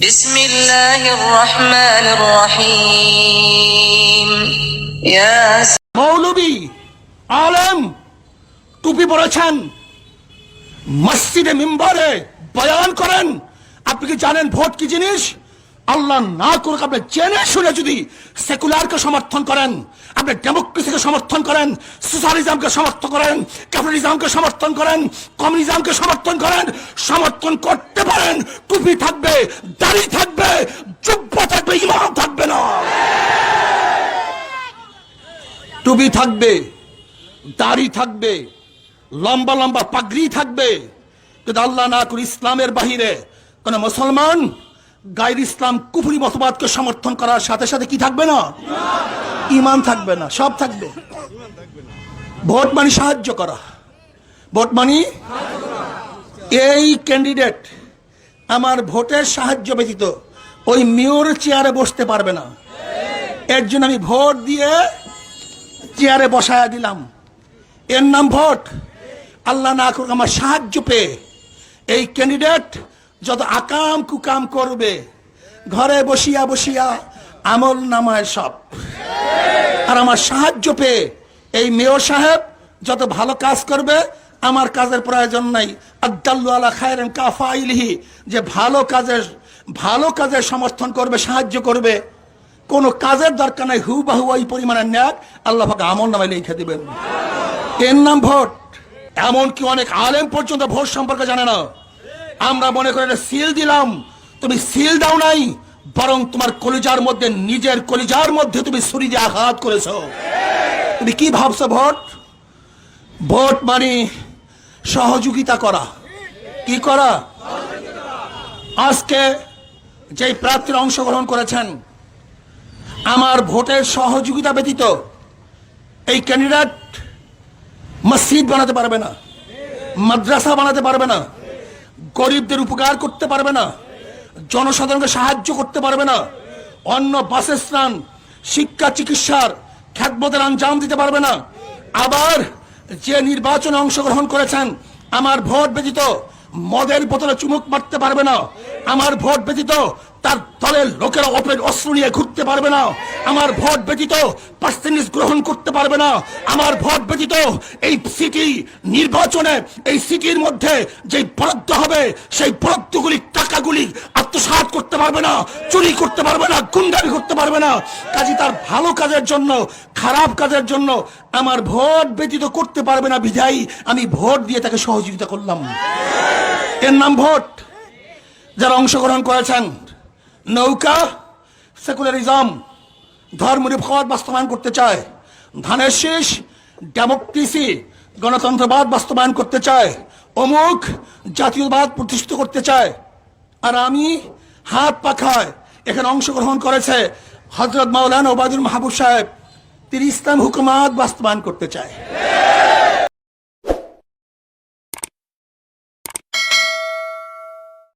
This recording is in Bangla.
بسم الله الرحمن الرحيم يا মৌলবী আলেম টুপি পরেছেন মসজিদে মিম্বরে বয়ান করেন আপনি কি জানেন ভোট কি জিনিস আল্লাহ না করুক, আপনি জেনে শুনে যদি সেকুলারকে সমর্থন করেন, আপনি ডেমোক্রেসিকে সমর্থন করেন, সোশ্যালিজমকে সমর্থন করেন, ক্যাপিটালিজমকে সমর্থন করেন, কমিউনিজমকে সমর্থন করেন, সমর্থন করতে পারেন, টুপি থাকবে, দাড়ি থাকবে যোগ্য থাকবে ইমান থাকবে না। টুপি থাকবে, দাড়ি থাকবে, লম্বা লম্বা পাগড়ি থাকবে। কিন্তু আল্লাহ না করে ইসলামের বাহিরে কোন মুসলমান গায়ের ইসলাম কুফরি মতবাদকে সমর্থন করার সাথে সাথে কি থাকবে না? ইমান থাকবে না, সব থাকবে। ভোট মানি সাহায্য করা। ভোট মানি এই ক্যান্ডিডেট আমার ভোটের সাহায্য ব্যতীত ওই মেয়র চেয়ারে বসতে পারবে না। এর জন্য আমি ভোট দিয়ে চেয়ারে বসায়া দিলাম। এর নাম ভোট। আল্লাহ না করুক আমার সাহায্য পেয়ে এই ক্যান্ডিডেট যত আকাম কুকাম করবে, ঘরে বসিয়া বসিয়া আমল নামায় সব। আর আমার সাহায্য পেয়ে এই মেয়র সাহেব যত ভালো কাজ করবে, আমার কাজের প্রয়োজন নাই। আদাল্লু খায়রেন কাফাইলিহি, যে ভালো কাজের ভালো কাজের সমর্থন করবে, সাহায্য করবে, কোনো কাজের দরকার নাই হু বাহু ওই পরিমাণের ন্যাক, আল্লাহ পাকে আমল নামায় লিখে দেবেন। এর নাম ভোট। এমনকি অনেক আলেম পর্যন্ত ভোট সম্পর্কে জানে না। আমরা মনে করে সিল দিলাম। তুমি সিল দাও নাই, বরং তোমার কলিজার মধ্যে, নিজের কলিজার মধ্যে তুমি ছুরি দিয়ে আঘাত করেছ। তুমি কি ভাবছ ভোট? ভোট মানে সহযোগিতা করা। কি করা? আজকে যেই প্রার্থীরা অংশগ্রহণ করেছেন, আমার ভোটের সহযোগিতা ব্যতীত এই ক্যান্ডিডেট মসজিদ বানাতে পারবে না, মাদ্রাসা বানাতে পারবে না। গরিবদের উপকার করতে পারবে না, জনসাধারণকে সাহায্য করতে পারবে না, অন্য বাসস্থান শিক্ষা, চিকিৎসার খ্যাতমতের আঞ্জাম দিতে পারবে না। আবার যে নির্বাচনে অংশগ্রহণ করেছেন, আমার ভোট ব্যতীত মদের বোতলে চুমুক মারতে পারবে না। আমার ভোট ব্যতীত তার দলের লোকেরা অপের অস্ত্র নিয়ে ঘুরতে পারবে না। আমার ভোট ব্যতীত পার্সেন্টেজ গ্রহণ করতে পারবে না। আমার ভোট ব্যতীত এই সিটি নির্বাচনে, এই সিটির মধ্যে যে বরাদ্দ হবে, সেই বরাদ্দগুলি টাকাগুলি আত্মসাৎ করতে পারবে না, চুরি করতে পারবে না, গুন্ডামি করতে পারবে না। কাজে তার ভালো কাজের জন্য, খারাপ কাজের জন্য আমার ভোট ব্যতীত করতে পারবে না বিধায়ী। আমি ভোট দিয়ে তাকে সহযোগিতা করলাম। এর নাম ভোট। যারা অংশগ্রহণ করেছেন, নৌকা সেকুলারিজম ধর্মনিরপেক্ষবাদ বাস্তবায়ন করতে চায়, ধানের শীষ ডেমোক্রেসি গণতন্ত্রবাদ বাস্তবায়ন করতে চায়, অমুক জাতীয়বাদ প্রতিষ্ঠিত করতে চায়। আর আমি হাত পাখায় এখানে অংশগ্রহণ করেছে হজরত মাওলানা ওবায়দুল মাহবুব সাহেব, তিনি ইসলাম হুকুমাত বাস্তবায়ন করতে চায়।